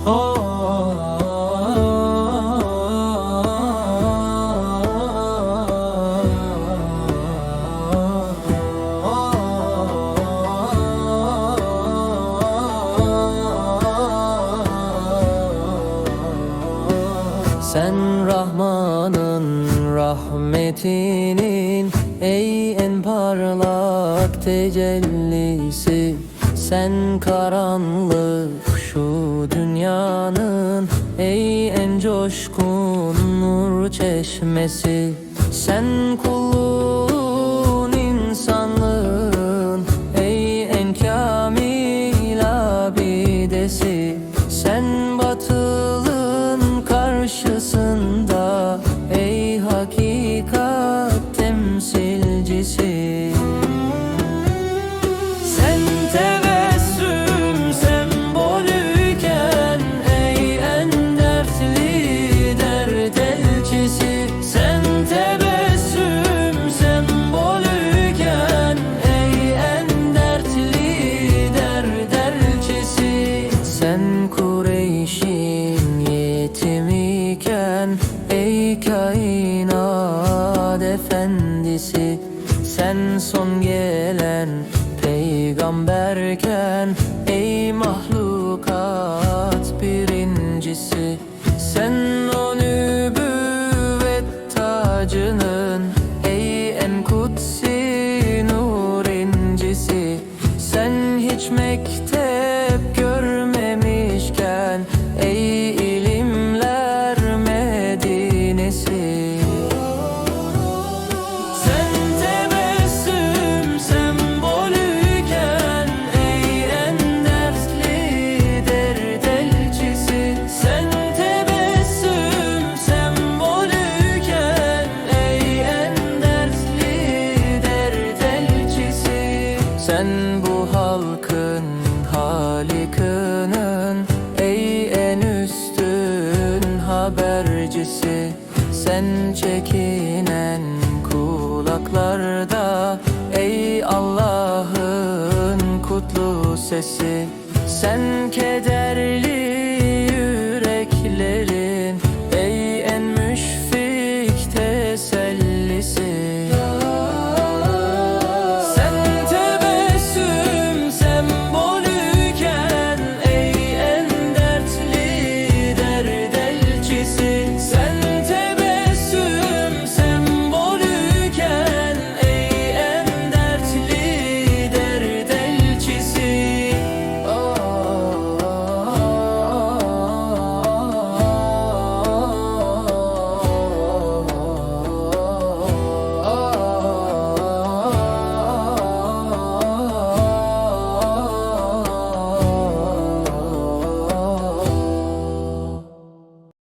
Sen Rahman'ın rahmetinin Ey en parlak tecellisi. Sen karanlık şu dünyanın Ey en coşkun nur çeşmesi. Sen kulluğun insanlığın Ey en kamil abidesi. Sen batılın karşısında kainat efendisi. Sen son gelen peygamberken Ey mahlukat birincisi. Sen o nübüvvet tacının Ey en kutsi nur incisi Sen hiç mektep Sen bu halkın halikının Ey en üstün habercisi. Sen çekinen kulaklarda Ey Allah'ın kutlu sesi. Sen keder she